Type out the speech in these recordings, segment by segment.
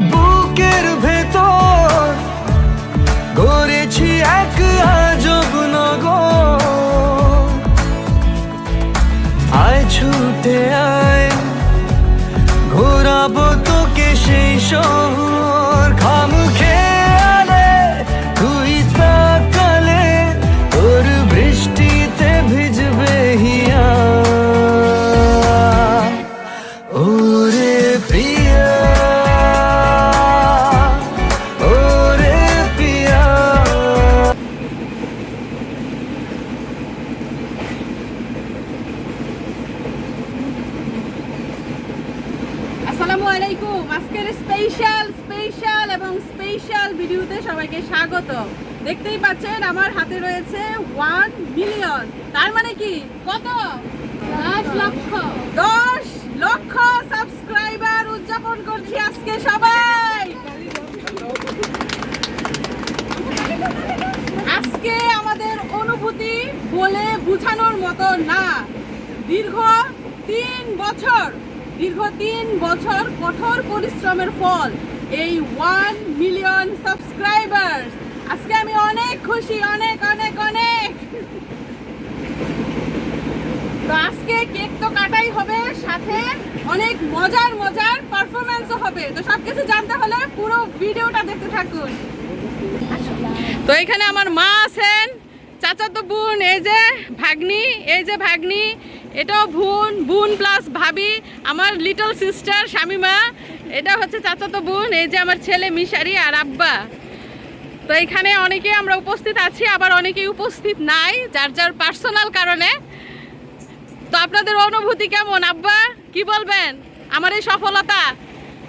不给。সবাইকে স্বাগত। দেখতেই পাচ্ছেন, আমার হাতে রয়েছে ওয়ান মিলিয়ন তার মানে কি? কত? দশ লক্ষ। দশ লক্ষ সাবস্ক্রাইবার উদযাপন করছি আজকে সবাই। আজকে আমাদের অনুভূতি বলে বোঝানোর মতো না। দীর্ঘ তিন বছর, দীর্ঘ তিন বছর কঠোর পরিশ্রমের ফল। এই ওয়ান মিলিয়ন সাবস্ক্রাইবার আজকে আমি অনেক খুশি, অনেক অনেক অনেক। তো আজকে কেক তো কাটাই হবে, সাথে অনেক মজার মজার পারফরমেন্সও হবে। তো সবকিছু জানতে হলে পুরো ভিডিওটা দেখতে থাকুন। তো এখানে আমার মা আছেন চাচাতো বোন, এই যে ভাগ্নি, এই যে ভাগ্নি, এটাও বোন বোন প্লাস ভাবি, আমার লিটল সিস্টার শামিমা এটা হচ্ছে চাচাতো বোন এই যে আমার ছেলে মিশারি আর আব্বা। তো এখানে অনেকে আমরা উপস্থিত আছি আবার অনেকেই উপস্থিত নাই যার যার পার্সোনাল কারণে। তো আপনাদের অনুভূতি কেমন? আব্বা কি বলবেন? আমার এই সফলতা?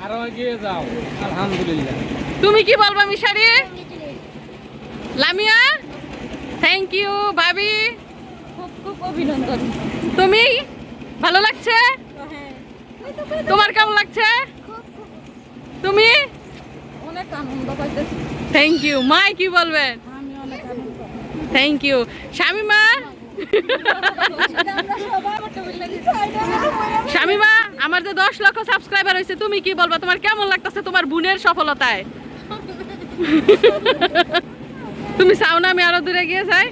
আরও এগিয়ে যাও আলহামদুলিল্লাহ। তুমি কি বলবা মিশারি? লামিয়া? থ্যাংক ইউ ভাবি। খুব খুব অভিনন্দন। তুমি? ভালো লাগছে? তোমার কেমন লাগছে? তুমি? অনেক আনন্দ পাইতেছি। থ্যাংক ইউ মাই কি বলবেন আমি অনেক আনন্দ থ্যাংক ইউ শামিমা? শামিমা আমার যে দশ লক্ষ সাবস্ক্রাইবার হয়েছে তুমি কি বলবা? তোমার কেমন লাগতেছে তোমার বোনের সফলতায়? তুমি চাও না আমি আরও দূরে গিয়ে যাই?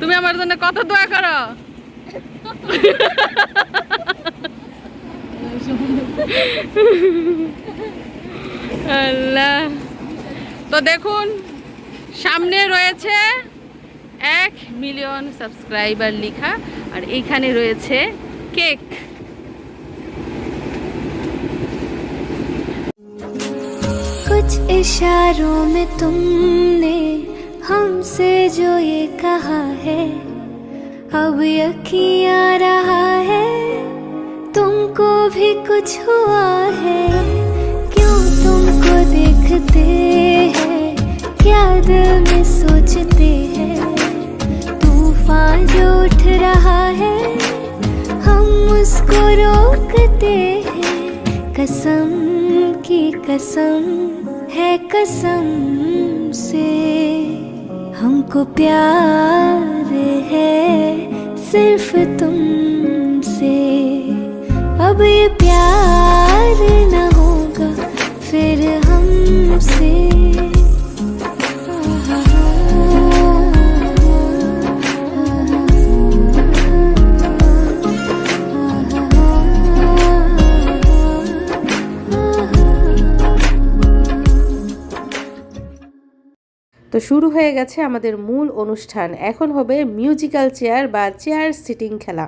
তুমি আমার জন্য কত দোয়া করো? আল্লাহ তো দেখুন সামনে রয়েছে এক মিলিয়ন সাবস্ক্রাইবার লেখা আর এইখানে রয়েছে কেক कुछ इशारों में तुमने हमसे जो ये कहा है अब यकीन आ रहा है तुमको भी कुछ हुआ है? क्यों तुमको देखते हैं? क्या दिल में सोचते हैं? तूफ़ान जो उठ रहा है, हम उसको रोकते हैं। कसम की कसम है कसम से। हमको प्यार है सिर्फ़ तुमसे। अब ये प्यार न होगा फिर हमसे তো শুরু হয়ে গেছে আমাদের মূল অনুষ্ঠান এখন হবে মিউজিক্যাল চেয়ার বা চেয়ার সিটিং খেলা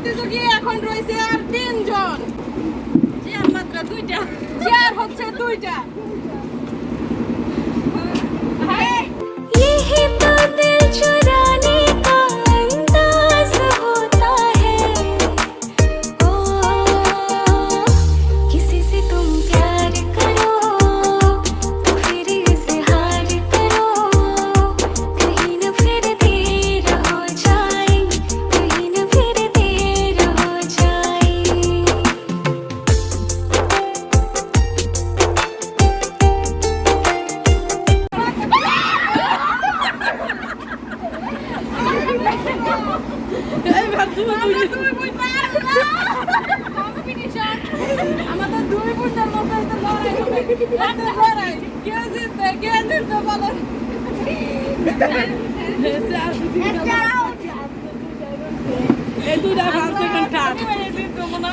প্রতিযোগী এখন রয়েছে আর তিনজন চেয়ার মাত্র দুইটা চেয়ার হচ্ছে দুইটা হ্যাঁ यही तो दिल এই দুইটা ফার্স্ট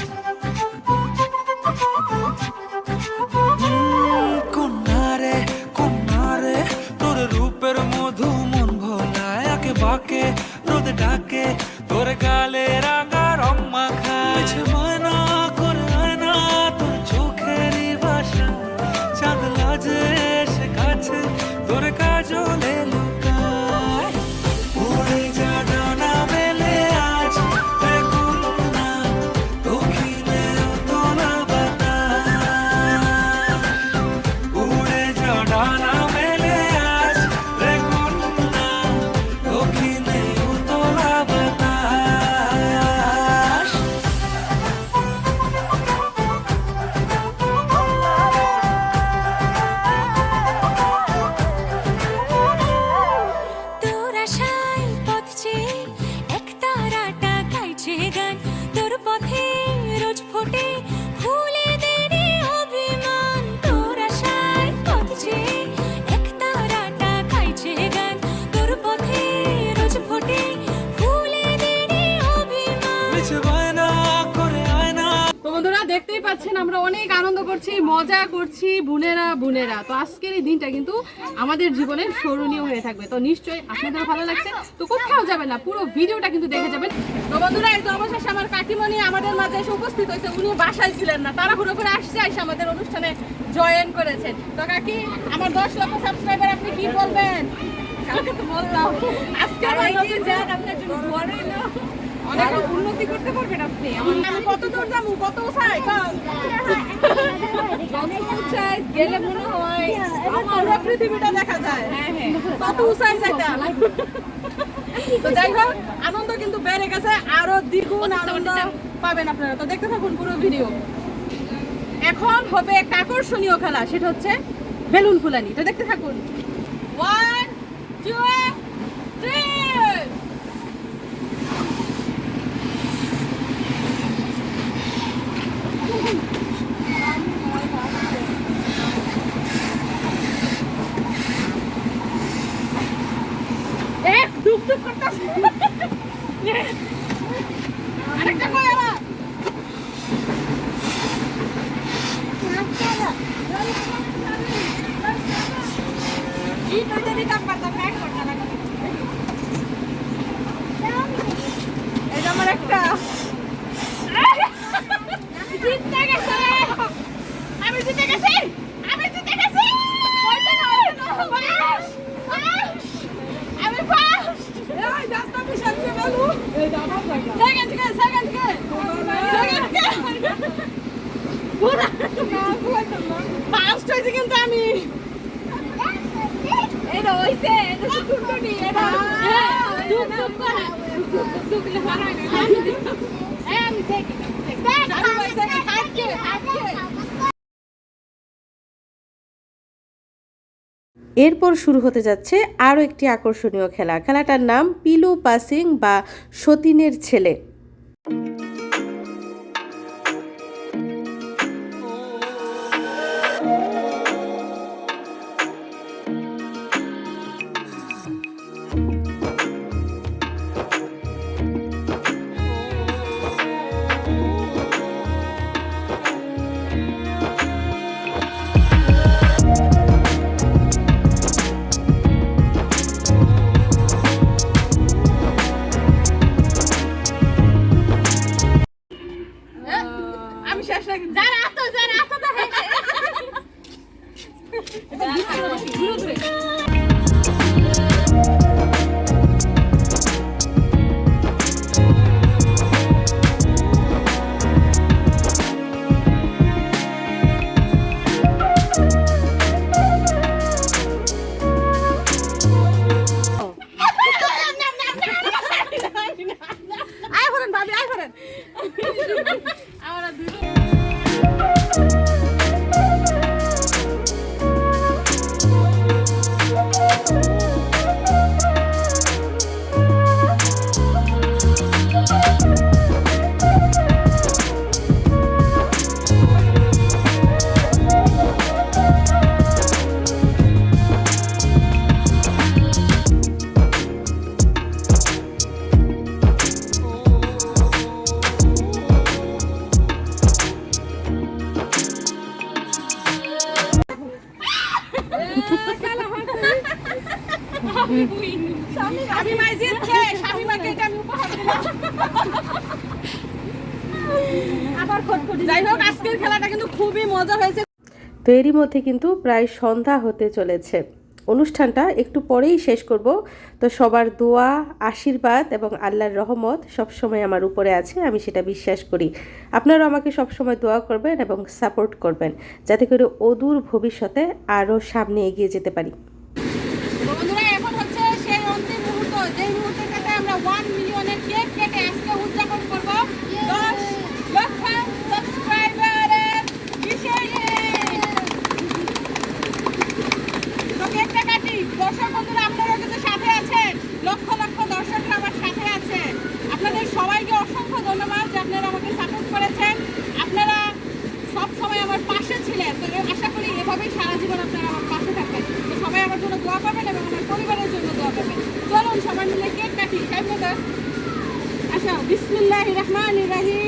রূপের মধু মন ভোলা আঁকে বাকে রোদ ডাকে তোর গালে রাঙা রং মাখায় করছি মজা করছি বুনেরা বুনেরা। তো আজকের এই দিনটা কিন্তু আমাদের জীবনের স্মরণীয় হয়ে থাকবে। তো নিশ্চয়ই আপনাদের ভালো লাগছে। তো কোথাও যাবেন না পুরো ভিডিওটা কিন্তু দেখে যাবেন। তো বন্ধুরা এই তো অবশেষে আমার কাকিমণি আমাদের মাঝে এসে উপস্থিত হয়েছে। উনি বাসায় ছিলেন না তারা ঘুরে ঘুরে আসছে এসে আমাদের অনুষ্ঠানে জয়েন করেছেন। তো কাকি আমার দশ লক্ষ সাবস্ক্রাইবার আপনি কি বলবেন? কালকে তো বললাম। আজকে আমার অনেক উন্নতি করতে পারবেন আপনি। আমি কত দূর যাব? কত উঁচাই গেলে মনে হয় পুরো পৃথিবীটা দেখা যায়। কত উঁচাই যাইতাম তো যাই হোক আনন্দ কিন্তু বেড়ে গেছে। আরও দ্বিগুণ আনন্দ পাবেন আপনারা। তো দেখতে থাকুন পুরো ভিডিও। এখন হবে একটা আকর্ষণীয় খেলা সেটা হচ্ছে বেলুন ফুলানি। তো দেখতে থাকুন। ওয়ান টু থ্রি এক ডুব ডুব করতেছে আরেকটা কই আবার এই নইতে দিতাম পারতাম এক করতে লাগবে এটা আমার একটা জিততে গেছে আমি জিতে গেছি আমি জিতে গেছি ওইটা না ওইটা না ফার্স্ট ফার্স্ট আমি ফার্স্ট এই রাস্তা পিছন দিয়ে গেলু সেকেন্ড কে সেকেন্ড কে সেকেন্ড কে পুরা এরপর শুরু হতে যাচ্ছে আরও একটি আকর্ষণীয় খেলা। খেলাটার নাম পিলু পাসিং বা সতীনের ছেলে। তো এরই মধ্যে কিন্তু প্রায় সন্ধ্যা হতে চলেছে। অনুষ্ঠানটা একটু পরেই শেষ করব। তো সবার দোয়া, আশীর্বাদ এবং আল্লাহর রহমত সবসময় আমার উপরে আছে, আমি সেটা বিশ্বাস করি। আপনারাও আমাকে সবসময় দোয়া করবেন এবং সাপোর্ট করবেন, যাতে করে অদূর ভবিষ্যতে আরও সামনে এগিয়ে যেতে পারি। الله الرحمن الرحيم.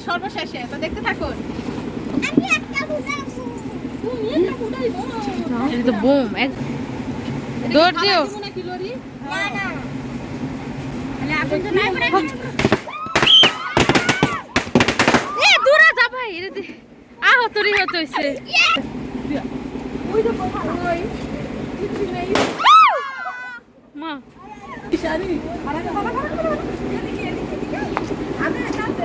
সর্বশেষে তো দেখতে থাকুন বুম দৌড় দিও নাকি লরি এ দূরে যা ভাই এটা দে- আহত রিহত মা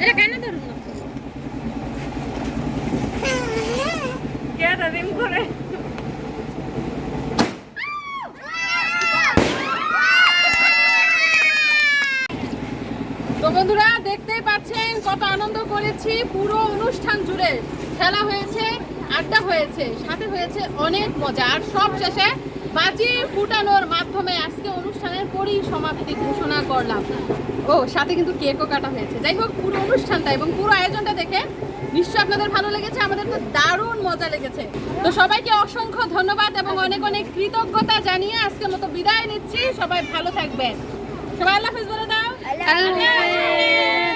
এটা কেন ধরুন গ্যাদারিং করে তো বন্ধুরা, দেখতেই পাচ্ছেন কত আনন্দ করেছি। পুরো অনুষ্ঠান জুড়ে খেলা হয়েছে, আড্ডা হয়েছে, সাথে হয়েছে অনেক মজা। আর সব শেষে বাজি ফুটানোর মাধ্যমে আজকে অনুষ্ঠানের পরিসমাপ্তি ঘোষণা করলাম। ও, সাথে কিন্তু কেকও কাটা হয়েছে। যাই হোক, পুরো অনুষ্ঠানটা এবং পুরো আয়োজনটা দেখে নিশ্চয়ই আপনাদের ভালো লেগেছে, আমাদের তো দারুণ মজা লেগেছে। তো সবাইকে অসংখ্য ধন্যবাদ এবং অনেক অনেক কৃতজ্ঞতা জানিয়ে আজকের মতো বিদায় নিচ্ছি। সবাই ভালো থাকবেন। সবাই আল্লাহ হাফিজ বলে দাও আল্লাহ হাফেজ।